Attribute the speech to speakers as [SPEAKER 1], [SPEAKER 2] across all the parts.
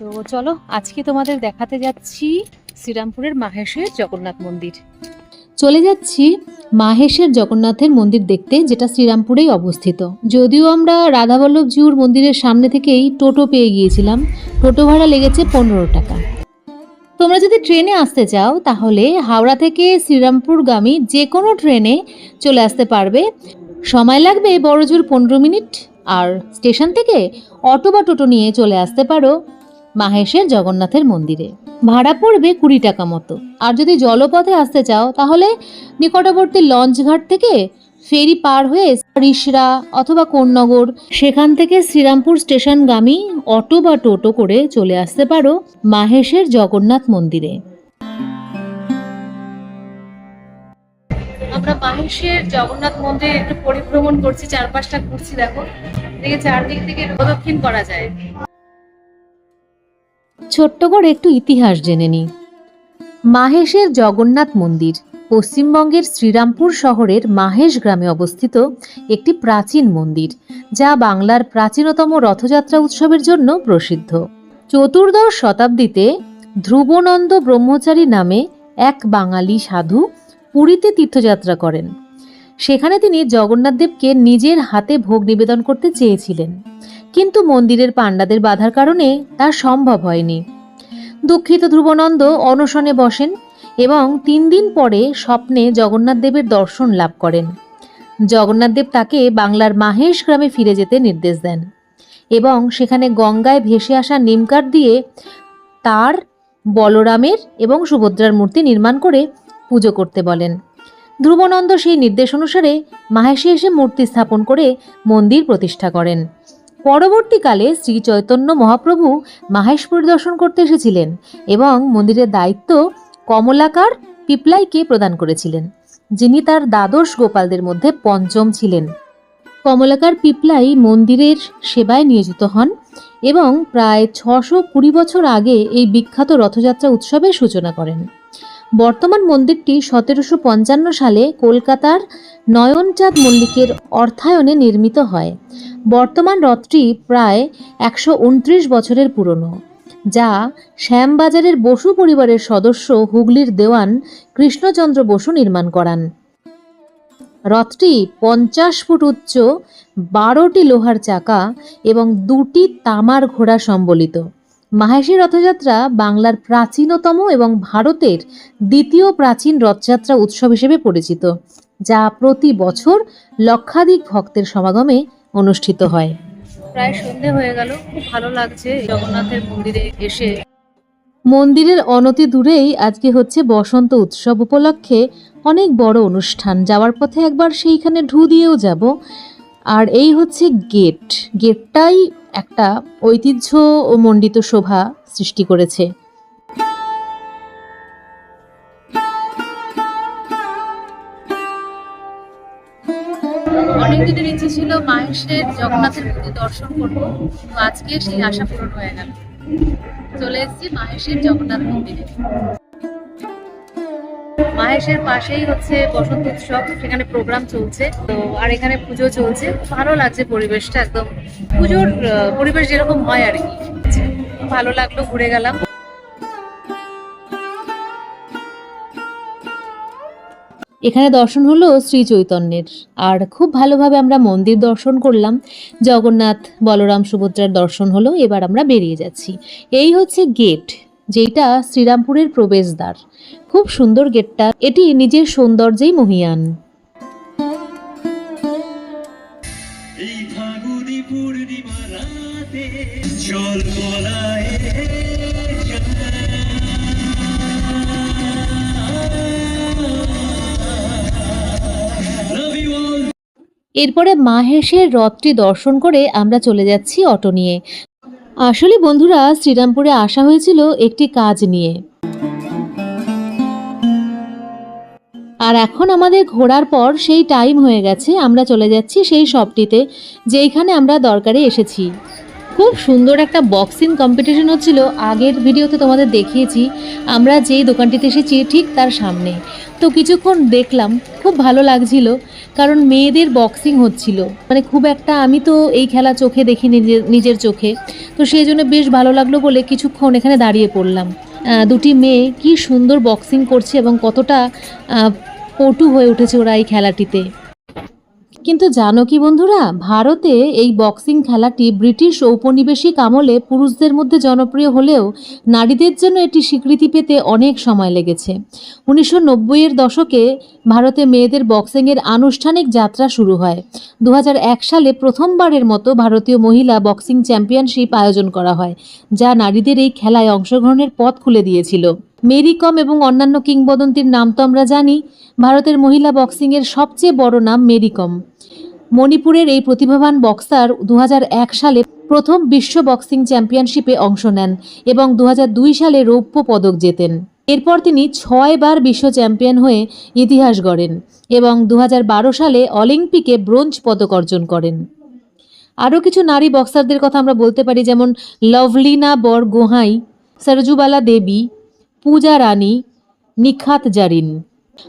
[SPEAKER 1] তো চলো, আজকে তোমাদের দেখাতে যাচ্ছি শ্রীরামপুরের মাহেশের জগন্নাথ মন্দির। চলে যাচ্ছি মাহেশের জগন্নাথের মন্দির দেখতে, যেটা শ্রীরামপুরেই অবস্থিত। যদিও আমরা রাধাবল্লভ জিউর মন্দিরের সামনে থেকেই টোটো পেয়ে গিয়েছিলাম। টোটো ভাড়া লেগেছে পনেরো টাকা। তোমরা যদি ট্রেনে আসতে চাও, তাহলে হাওড়া থেকে শ্রীরামপুরগামী যে কোনো ট্রেনে চলে আসতে পারবে। সময় লাগবে বড়জোর পনেরো মিনিট। আর স্টেশন থেকে অটো বা টোটো নিয়ে চলে আসতে পারো। মাহেশের জগন্নাথের মন্দিরে। ভাড়া পড়বে কুড়ি টাকা মতো। আর যদি জলপথে আসতে চাও, তাহলে নিকটবর্তী লঞ্চ ঘাট থেকে ফেরি পার হয়ে রিসরা অথবা কোন্নগর, সেখান থেকে শ্রীরামপুর স্টেশনগামী অটো বা টোটো করে চলে আসতে পারো মাহেশের জগন্নাথ মন্দিরে। আমরা মাহেশের জগন্নাথ মন্দির একটু পরিভ্রমণ করছি, চারপাশটা ঘুরছি দেখো। এদিকে চারদিক থেকে প্রদক্ষিণ করা যায়। ছোট্ট করে একটু ইতিহাস জেনে নিই। মাহেশের জগন্নাথ মন্দির, পশ্চিমবঙ্গের শ্রীরামপুর শহরের মাহেশ গ্রামে অবস্থিত একটি প্রাচীন মন্দির, যা বাংলার প্রাচীনতম রথযাত্রা উৎসবের জন্য প্রসিদ্ধ। চতুর্দশ শতাব্দীতে ধ্রুবনন্দ ব্রহ্মচারী নামে এক বাঙালি সাধু পুরীতে তীর্থযাত্রা করেন। সেখানে তিনি জগন্নাথদেবকে নিজের হাতে ভোগ নিবেদন করতে চেয়েছিলেন। কিন্তু মন্দিরের পাণ্ডাদের বাধার কারণে তা সম্ভব হয়নি। দুঃখিত ধ্রুবনন্দ অনশনে বসেন এবং তিন দিন পরে স্বপ্নে জগন্নাথ দেবের দর্শন লাভ করেন। জগন্নাথ দেব তাকে বাংলার মাহেশ গ্রামে ফিরে যেতে নির্দেশ দেন এবং সেখানে গঙ্গায় ভেসে আসা নিমকার দিয়ে তার বলরামের এবং সুভদ্রার মূর্তি নির্মাণ করে পুজো করতে বলেন। ধ্রুবনন্দ সেই নির্দেশ অনুসারে মাহেশে এসে মূর্তি স্থাপন করে মন্দির প্রতিষ্ঠা করেন। পরবর্তীকালে শ্রী চৈতন্য মহাপ্রভু মাহেশ পরিদর্শন করতে এসেছিলেন এবং মন্দিরের দায়িত্ব কমলাকার পিপলাইকে প্রদান করেছিলেন, যিনি তার দ্বাদশ গোপালদের মধ্যে পঞ্চম ছিলেন। কমলাকার পিপলাই মন্দিরের সেবায় নিয়োজিত হন এবং প্রায় ছশো কুড়ি বছর আগে এই বিখ্যাত রথযাত্রা উৎসবের সূচনা করেন। বর্তমান মন্দিরটি সতেরোশো পঞ্চান্ন সালে কলকাতার নয়নচাঁদ মল্লিকের অর্থায়নে নির্মিত হয়। বর্তমান রথটি প্রায় একশো উনত্রিশ বছরের পুরনো, যা শ্যামবাজারের বসু পরিবারের সদস্য হুগলির দেওয়ান কৃষ্ণচন্দ্র বসু নির্মাণ করান। রথটি পঞ্চাশ ফুট উচ্চ, বারোটি লোহার চাকা এবং দুটি তামার ঘোড়া সম্বলিত। মাহেশী রথযাত্রা বাংলার প্রাচীনতম এবং ভারতের দ্বিতীয় প্রাচীন রথযাত্রা উৎসব হিসেবে পরিচিত, যা প্রতি বছর লক্ষাধিক ভক্তের সমাগমে অনুষ্ঠিত হয়। প্রায় সন্ধে হয়ে গেল খুব ভালো লাগছে জগন্নাথের মন্দিরে এসে। মন্দিরের অনতি দূরেই আজকে হচ্ছে বসন্ত উৎসব উপলক্ষে অনেক বড় অনুষ্ঠান। যাওয়ার পথে একবার সেইখানে ঢু দিয়েও যাব। আর এই হচ্ছে গেট। গেটটাই একটা ঐতিহ্য ও মণ্ডিত শোভা সৃষ্টি করেছে। দিনের ইচ্ছে ছিল মাহেশের জগন্নাথের মন্দির দর্শন করব তো আজকে সেই আশা পূরণ হয়ে গেল। চলে এসেছি মাহেশের জগন্নাথ মন্দিরে। মাহেশের পাশেই হচ্ছে বসন্ত উৎসব, সেখানে প্রোগ্রাম চলছে। তো আর এখানে পুজো চলছে। ভালো লাগছে পরিবেশটা, একদম পুজোর পরিবেশ যেরকম হয় আর কি। ভালো লাগল, ঘুরে গেলাম। এখানে দর্শন হলো শ্রী চৈতন্যের। আর খুব ভালোভাবে আমরা মন্দির দর্শন করলাম। জগন্নাথ বলরাম সুভদ্রার দর্শন হলো, এবার আমরা বেরিয়ে যাচ্ছি। এই হচ্ছে গেট যেটা শ্রীরামপুরের প্রবেশদ্বার। খুব সুন্দর গেটটা, এটি নিজের সৌন্দর্যেই মহিয়ান।
[SPEAKER 2] জল বলায়
[SPEAKER 1] এরপরে মাহেশের রথটি দর্শন করে আমরা চলে যাচ্ছি অটো নিয়ে। আসলে বন্ধুরা, শ্রীরামপুরে আসা হয়েছিল একটি কাজ নিয়ে। আর এখন আমাদের ঘোরার পর সেই টাইম হয়ে গেছে, আমরা চলে যাচ্ছি সেই শপটিতে যেইখানে আমরা দরকারে এসেছি। খুব সুন্দর একটা বক্সিং কম্পিটিশন হচ্ছিল। আগের ভিডিওতে তোমাদের দেখিয়েছি, আমরা যেই দোকানটিতে এসেছি ঠিক তার সামনে। তো কিছুক্ষণ দেখলাম, খুব ভালো লাগছিল, কারণ মেয়েদের বক্সিং হচ্ছিল। মানে খুব একটা আমি তো এই খেলা চোখে দেখি নিজের নিজের চোখে। তো সেই জন্য বেশ ভালো লাগল বলে কিছুক্ষণ এখানে দাঁড়িয়ে পড়লাম। দুটি মেয়ে কি সুন্দর বক্সিং করছে এবং কতটা পটু হয়ে উঠেছে ওরা এই খেলাটিতে। কিন্তু জানো কি বন্ধুরা? ভারতে এই বক্সিং খেলাটি ব্রিটিশ ঔপনিবেশিক আমলে পুরুষদের মধ্যে জনপ্রিয় হলেও নারীদের জন্য এটি স্বীকৃতি পেতে অনেক সময় লেগেছে। উনিশশো নব্বইয়ের দশকে ভারতে মেয়েদের বক্সিংয়ের আনুষ্ঠানিক যাত্রা শুরু হয়। দু হাজার এক সালে প্রথমবারের মতো ভারতীয় মহিলা বক্সিং চ্যাম্পিয়নশিপ আয়োজন করা হয়, যা নারীদের এই খেলায় অংশগ্রহণের পথ খুলে দিয়েছিল। মেরি কম এবং অন্যান্য কিংবদন্তির নাম তো আমরা জানি, ভারতের মহিলা বক্সিংয়ের সবচেয়ে বড় নাম মেরি কম মণিপুরের এই প্রতিভাবান বক্সার দু হাজার এক সালে প্রথম বিশ্ব বক্সিং চ্যাম্পিয়নশিপে অংশ নেন এবং দু হাজার দুই সালে রৌপ্য পদক জেতেন। এরপর তিনি ছয়বার বিশ্ব চ্যাম্পিয়ন হয়ে ইতিহাস গড়েন এবং দু হাজার বারো সালে অলিম্পিকে ব্রোঞ্জ পদক অর্জন করেন। আরও কিছু নারী বক্সারদের কথা আমরা বলতে পারি, যেমন লভলিনা বর গোহাই সরজুবালা দেবী পূজা রানী নিখাত জারিন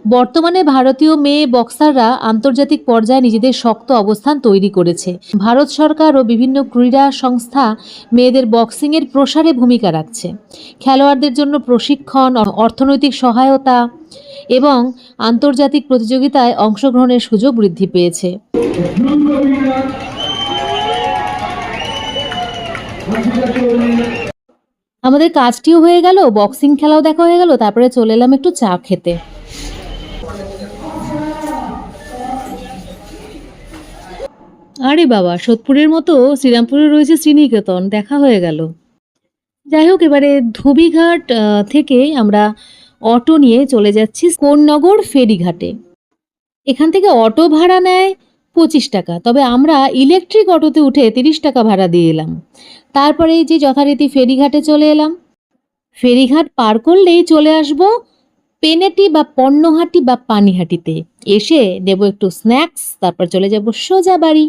[SPEAKER 1] বর্তমানে ভারতীয় মেয়ে বক্সাররা আন্তর্জাতিক পর্যায়ে নিজেদের শক্ত অবস্থান তৈরি করেছে। ভারত সরকার ও বিভিন্ন ক্রীড়া সংস্থা মেয়েদের বক্সিংয়ের প্রসারে ভূমিকা রাখছে। খেলোয়াড়দের জন্য প্রশিক্ষণ অর্থনৈতিক সহায়তা এবং আন্তর্জাতিক প্রতিযোগিতায় অংশগ্রহণের সুযোগ বৃদ্ধি পেয়েছে। আমাদের কাজটিও হয়ে গেল বক্সিং খেলাও দেখা হয়ে গেল, তারপরে চলে এলাম একটু চা খেতে। আরে বাবা, সোদপুরের মতো শ্রীরামপুরে রয়েছে শ্রীনিকেতন, দেখা হয়ে গেল। যাই হোক, এবারে ধোবিঘাট থেকে আমরা অটো নিয়ে চলে যাচ্ছি কোন্নগর ফেরিঘাটে। এখান থেকে অটো ভাড়া নেয় পঁচিশ টাকা। তবে আমরা ইলেকট্রিক অটোতে উঠে তিরিশ টাকা ভাড়া দিয়ে এলাম। তারপরে যে যথারীতি ফেরিঘাটে চলে এলাম। ফেরিঘাট পার করলেই চলে আসব পেনেটি বা পণ্যহাটি বা পানিহাটিতে। এসে নেব একটু স্ন্যাক্স তারপর চলে যাব সোজা বাড়ি।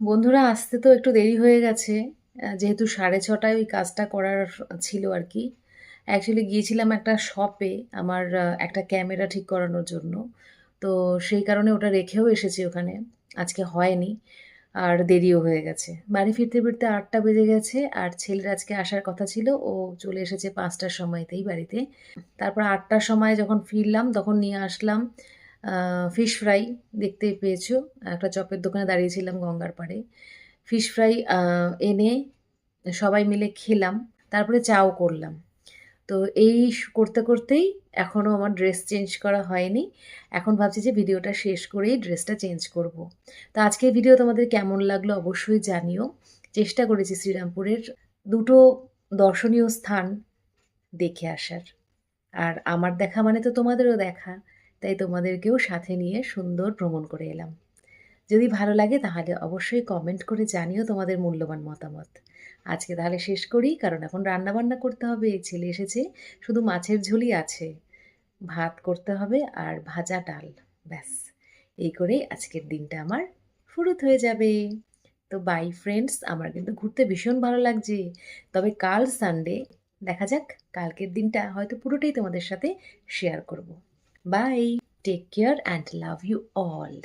[SPEAKER 1] বন্ধুরা, আসতে তো একটু দেরি হয়ে গেছে। যেহেতু সাড়ে ছটায় ওই কাজটা করার ছিল আর কি। অ্যাকচুয়ালি গিয়েছিলাম একটা শপে আমার একটা ক্যামেরা ঠিক করানোর জন্য। তো সেই কারণে ওটা রেখেও এসেছি ওখানে। আজকে হয়নি, আর দেরিও হয়ে গেছে। বাড়ি ফিরতে ফিরতে আটটা বেজে গেছে, আর ছেলের আজকে আসার কথা ছিল, ও চলে এসেছে পাঁচটার সময়তেই বাড়িতে। তারপর আটটার সময় যখন ফিরলাম, তখন নিয়ে আসলাম ফিশ ফ্রাই দেখতে পেয়েছ? একটা চপের দোকানে দাঁড়িয়েছিলাম গঙ্গার পাড়ে। ফিশ ফ্রাই এনে সবাই মিলে খেলাম, তারপরে চাও করলাম। তো এই করতে করতেই এখনও আমার ড্রেস চেঞ্জ করা হয়নি। এখন ভাবছি যে ভিডিওটা শেষ করেই ড্রেসটা চেঞ্জ করব। তো আজকের ভিডিও তোমাদের কেমন লাগল অবশ্যই জানিও। চেষ্টা করেছি শ্রীরামপুরের দুটো দর্শনীয় স্থান দেখে আসার। আর আমার দেখা মানে তো তোমাদেরও দেখা, তাই তোমাদেরকেও সাথে নিয়ে সুন্দর ভ্রমণ করে এলাম। যদি ভালো লাগে তাহলে অবশ্যই কমেন্ট করে জানিও তোমাদের মূল্যবান মতামত। আজকে তাহলে শেষ করি, কারণ এখন রান্না বান্না করতে হবে ছেলে এসেছে, শুধু মাছের ঝুলি আছে। ভাত করতে হবে আর ভাজা ডাল, ব্যাস। এই করেই আজকের দিনটা আমার ফুরুত হয়ে যাবে। তো বাই ফ্রেন্ডস আমার কিন্তু ঘুরতে ভীষণ ভালো লাগছে। তবে কাল সানডে দেখা যাক, কালকের দিনটা হয়তো পুরোটাই তোমাদের সাথে শেয়ার করব। Bye take care and love you all